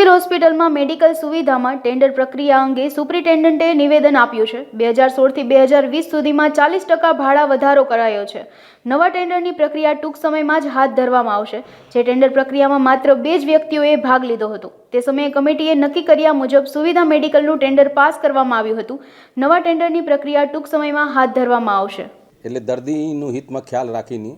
Civil હોસ્પિટલમાં medical સુવિધામાં tender પ્રક્રિયા અંગે સુપ્રિન્ટેન્ડન્ટે નિવેદન આપ્યું છે. બે હજાર સોળથી બે હજાર વીસ સુધીમાં ચાલીસ ટકા ભાડા વધારો કરાયો છે. નવા ટેન્ડરની પ્રક્રિયા ટૂંક સમયમાં જ હાથ ધરવામાં આવશે. જે ટેન્ડર પ્રક્રિયામાં માત્ર બે જ વ્યક્તિઓએ ભાગ લીધો હતો. તે સમયે કમિટીએ નક્કી કર્યા મુજબ સુવિધા મેડિકલનું ટેન્ડર પાસ કરવામાં આવ્યું હતું. નવા ટેન્ડરની પ્રક્રિયા ટૂંક સમયમાં હાથ ધરવામાં આવશે. એટલે દર્દીનું હિતમાં ખ્યાલ રાખીને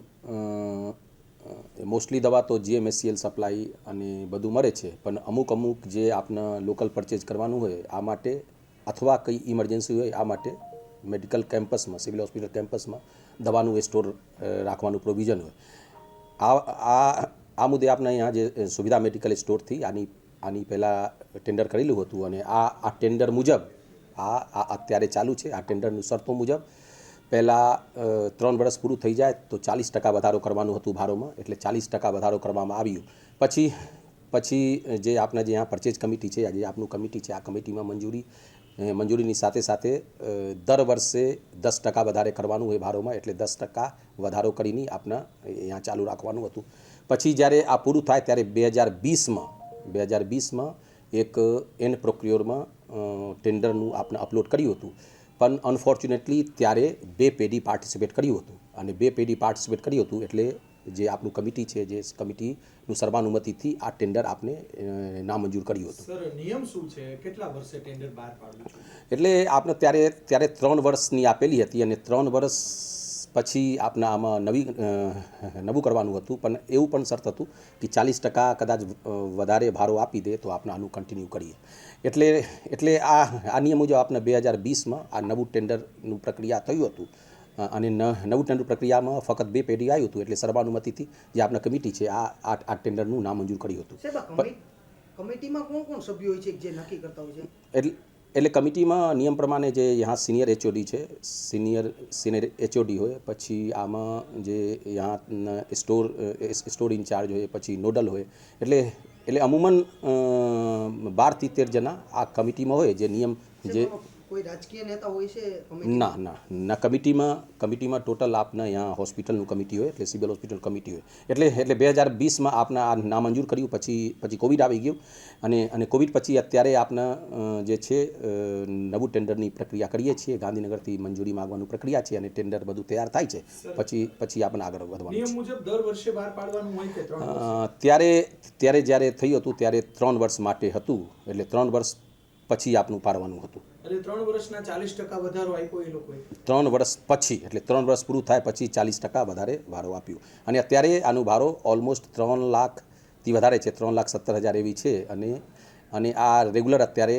મોસ્ટલી દવા તો જીએમએસસીએલ સપ્લાય અને બધું મળે છે, પણ અમુક અમુક જે આપને લોકલ પરચેજ કરવાનું હોય, આ માટે અથવા કંઈ ઇમરજન્સી હોય, આ માટે મેડિકલ કેમ્પસમાં, સિવિલ હોસ્પિટલ કેમ્પસમાં દવાનું એ સ્ટોર રાખવાનું પ્રોવિઝન હોય. આ આ આ મુદ્દે આપણે અહીંયા જે સુવિધા મેડિકલ સ્ટોરથી આની આની પહેલાં ટેન્ડર કરેલું હતું અને આ આ ટેન્ડર મુજબ, આ આ અત્યારે ચાલુ છે, આ ટેન્ડરની શરતો મુજબ પહેલાં ત્રણ વર્ષ પૂરું થઈ જાય તો ચાલીસ ટકા વધારો કરવાનું હતું ભાડોમાં એટલે ચાલીસ ટકા વધારો કરવામાં આવ્યું. પછી પછી જે આપણા જે અહીંયા પરચેજ કમિટી છે જે આપનું કમિટી છે, આ કમિટીમાં મંજૂરી મંજૂરીની સાથે સાથે દર વર્ષે દસ ટકા વધારે કરવાનું હોય ભાડોમાં એટલે દસ ટકા વધારો કરીને આપણા અહીંયા ચાલુ રાખવાનું હતું. પછી જ્યારે આ પૂરું થાય ત્યારે બે હજાર વીસમાં, બે હજાર વીસમાં એક એન પ્રોક્યોરમાં ટેન્ડરનું આપણે અપલોડ કર્યું હતું. પણ અનફોર્ચ્યુનેટલી ત્યારે બે પેઢી પાર્ટિસિપેટ કર્યું હતું. અને બે પેઢી પાર્ટિસિપેટ કર્યું હતું એટલે જે આપણું કમિટી છે જે કમિટીનું સર્વાનુમતિથી આ ટેન્ડર આપણે નામંજૂર કર્યું હતું. સર નિયમ શું છે? કેટલા વર્ષે ટેન્ડર બહાર પાડવું એટલે આપણે ત્યારે ત્યારે ત્રણ વર્ષની આપેલી હતી અને ત્રણ વર્ષ પછી આપના આમાં નવી નવું કરવાનું હતું. પણ એવું પણ શરત હતું કે ચાલીસ ટકા કદાચ વધારે ભાડો આપી દે તો આપણે આનું કન્ટિન્યુ કરીએ. એટલે એટલે આ આ નિયમ મુજબ આપણે બે હજાર વીસમાં આ નવું ટેન્ડરનું પ્રક્રિયા થયું હતું. અને નવું ટેન્ડર પ્રક્રિયામાં ફક્ત બે પેઢી આવ્યું હતું એટલે સર્વાનુમતિથી જે આપણા કમિટી છે આ આ ટેન્ડરનું નામંજૂર કર્યું હતું. કમિટીમાં કોણ કોણ સભ્યો હોય છે જે નક્કી કરતા હોય છે? એટલે એટલે કમિટીમાં નિયમ પ્રમાણે જે યહાં સિનિયર એચઓડી છે, સિનિયર સિનિયર એચઓડી હોય, પછી આમાં જે યહાંના સ્ટોર સ્ટોર ઇન્ચાર્જ હોય, પછી નોડલ હોય, એટલે એટલે અમૂમન બાર તેર જણા આ કમિટીમાં હોય, જે નિયમ, જે કોઈ રાજકીય નેતા હોય છે ના ના. ના કમિટીમાં કમિટીમાં ટોટલ આપના અહીંયા હોસ્પિટલનું કમિટી હોય એટલે સિવિલ હોસ્પિટલ કમિટી હોય. એટલે એટલે બે હજાર વીસમાં આપના આ નામંજૂર કર્યું પછી પછી કોવિડ આવી ગયું. અને અને કોવિડ પછી અત્યારે આપના જે છે નવું ટેન્ડરની પ્રક્રિયા કરીએ છીએ. ગાંધીનગરથી મંજૂરી માગવાનું પ્રક્રિયા છે અને ટેન્ડર બધું તૈયાર થાય છે. પછી પછી આપણે આગળ વધવાનું છે. ત્યારે ત્યારે જ્યારે થયું હતું ત્યારે ત્રણ વર્ષ માટે હતું. એટલે ત્રણ વર્ષ પછી આપનું પાડવાનું હતું. ત્રણ વર્ષના ચાલીસ ટકા વધારો આપ્યો એ લોકોએ? ત્રણ વર્ષ પછી એટલે ત્રણ વર્ષ પૂરું થાય પછી ચાલીસ ટકા વધારે ભાડો આપ્યું. અને અત્યારે આનું ભાડો ઓલમોસ્ટ ત્રણ લાખથી વધારે છે ત્રણ લાખ સત્તર હજાર એવી છે અને અને આ રેગ્યુલર અત્યારે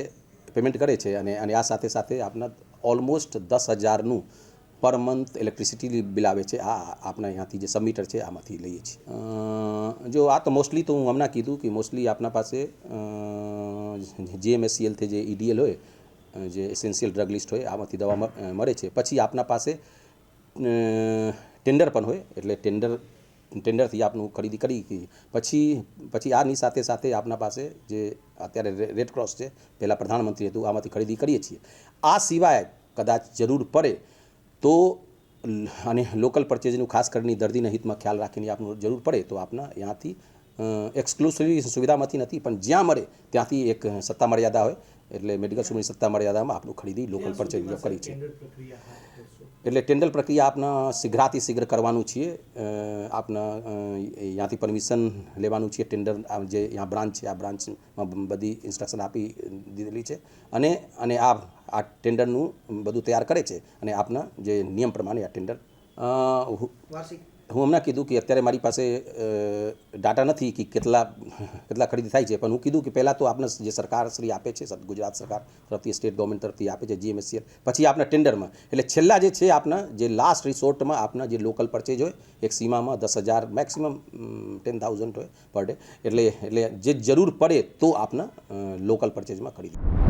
પેમેન્ટ કરે છે અને અને આ સાથે સાથે આપણા ઓલમોસ્ટ દસ હજારનું પર મંથ ઇલેક્ટ્રિસિટી બિલ આવે છે. આ આપણા અહીંયાથી જે સબમીટર છે આમાંથી લઈએ છીએ. જો આ તો મોસ્ટલી તો હું હમણાં કીધું કે મોસ્ટલી આપણા પાસે જીએમએસસીએલથી જે ઈડીએલ હોય જે એસેન્શિયલ ડ્રગ લિસ્ટ હોય, આમાંથી દવા મળે છે. પછી આપના પાસે ટેન્ડર પણ હોય, એટલે ટેન્ડર, ટેન્ડરથી આપનું ખરીદી કરી પછી પછી આની સાથે સાથે આપના પાસે જે અત્યારે રેડ ક્રોસ છે, પહેલાં પ્રધાનમંત્રી હતું, આમાંથી ખરીદી કરીએ છીએ. આ સિવાય કદાચ જરૂર પડે તો અને લોકલ પરચેજનું ખાસ કરીને દર્દીના હિતમાં ખ્યાલ રાખીને આપનું જરૂર પડે તો આપના ત્યાંથી એક્સક્લુસિવ સુવિધામાંથી નથી પણ જ્યાં મળે ત્યાંથી એક સત્તા મર્યાદા હોય. એટલે મેડિકલ સુવિધા સત્તા મર્યાદામાં આપણું ખરીદી લોકલ પર પરચેજ કરી છે. એટલે ટેન્ડર પ્રક્રિયા આપના શીઘ્રાથી શીઘ્ર કરવાનું છીએ. આપને ત્યાંથી પરમિશન લેવાનું છે ટેન્ડર જે ત્યાં બ્રાન્ચ છે આ બ્રાન્ચમાં બધી ઇન્સ્ટ્રક્શન આપી દીધેલી છે. અને અને આ આ ટેન્ડરનું બધું તૈયાર કરે છે. અને આપના જે નિયમ પ્રમાણે આ ટેન્ડર વાર્ષિક હું હમણાં કીધું કે અત્યારે મારી પાસે ડાટા નથી કે કેટલા કેટલા ખરીદી થાય છે, પણ હું કીધું કે પહેલાં તો આપણે જે સરકાર શ્રી આપે છે ગુજરાત સરકાર તરફથી, સ્ટેટ ગવર્મેન્ટ તરફથી આપે છે જીએમએસસીએલ પછી આપણા ટેન્ડરમાં. એટલે છેલ્લા જે છે આપણા જે લાસ્ટ રિસોર્ટમાં આપણા જે લોકલ પરચેજ હોય, એક સીમામાં દસ હજાર મેક્સિમમ ટેન થાઉઝન્ડ હોય પર ડે એટલે એટલે જે જરૂર પડે તો આપના લોકલ પરચેજમાં ખરીદી.